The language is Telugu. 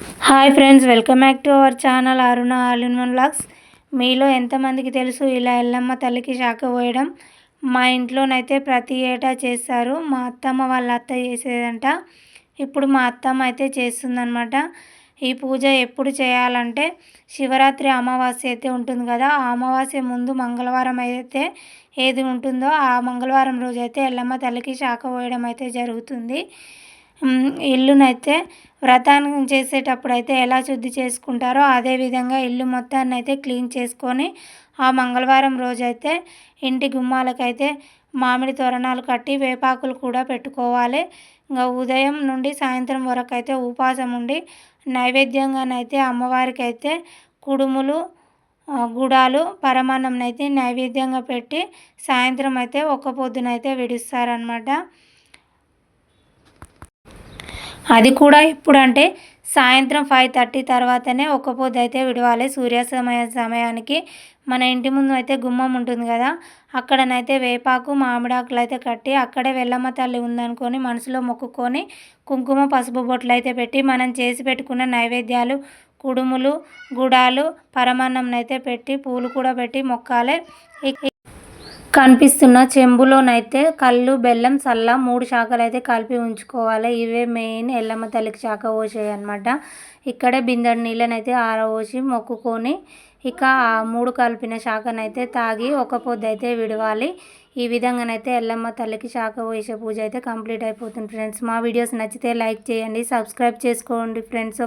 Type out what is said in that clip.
Hi friends welcome back to our channel Aruna all in one blogs మీలో ఎంతమందికి తెలుసు ఇలా ఎల్లమ్మ తల్లికి శాఖ పోయడం? మా ఇంట్లోనైతే ప్రతి ఏటా చేస్తారు. మా అత్తమ్మ వాళ్ళ అత్త చేసేదంట. ఇప్పుడు మా అత్తమ్మ అయితే చేస్తుందనమాట ఈ పూజ ఎప్పుడు చేయాలంటే శివరాత్రి అమావాస్య అయితే ఉంటుంది కదా ఆ అమావాస్య ముందు మంగళవారం అయితే ఏది ఉంటుందో ఆ మంగళవారం రోజు అయితే ఎల్లమ్మ తల్లికి శాఖ పోయడం అయితే జరుగుతుంది. ఇల్లునైతే వ్రతాన్ని చేసేటప్పుడు అయితే ఎలా శుద్ధి చేసుకుంటారో అదేవిధంగా ఇల్లు మొత్తాన్ని అయితే క్లీన్ చేసుకొని ఆ మంగళవారం రోజైతే ఇంటి గుమ్మాలకైతే మామిడి తోరణాలు కట్టి వేపాకులు కూడా పెట్టుకోవాలి. ఇంకా ఉదయం నుండి సాయంత్రం వరకు అయితే ఉపాసం ఉండి నైవేద్యంగానైతే అమ్మవారికి అయితే కుడుములు గుడాలు పరమాన్నం అయితే నైవేద్యంగా పెట్టి సాయంత్రం అయితే ఒక్క పొద్దునైతే విడుస్తారనమాట అది కూడా ఎప్పుడంటే సాయంత్రం ఫైవ్ థర్టీ తర్వాతనే ఒక్క పొద్దు అయితే విడవాలి. సూర్యాస్తమయ సమయానికి మన ఇంటి ముందు అయితే గుమ్మం ఉంటుంది కదా అక్కడనైతే వేపాకు మామిడాకులు అయితే కట్టి అక్కడే వెళ్ళమ్మ తల్లి ఉందనుకొని మనసులో మొక్కుకొని కుంకుమ పసుపు బొట్లు అయితే పెట్టి మనం చేసి పెట్టుకున్న నైవేద్యాలు కుడుములు గుడాలు పరమాన్నం అయితే పెట్టి పూలు కూడా పెట్టి మొక్కాలి. కనిపిస్తున్న చెంబులోనైతే కళ్ళు బెల్లం సల్ల మూడు శాఖలు అయితే కలిపి ఉంచుకోవాలి. ఇవే మెయిన్ ఎల్లమ్మ తల్లికి శాఖ పోసాయి అనమాట ఇక్కడే బిందెడు నీళ్ళనైతే ఆరబోసి మొక్కుకొని ఇక ఆ మూడు కలిపిన శాఖనైతే తాగి ఒక పొద్దు అయితే విడవాలి. ఈ విధంగానైతే ఎల్లమ్మ తల్లికి శాఖ పోసే పూజ అయితే కంప్లీట్ అయిపోతుంది ఫ్రెండ్స్. మా వీడియోస్ నచ్చితే లైక్ చేయండి సబ్స్క్రైబ్ చేసుకోండి ఫ్రెండ్స్.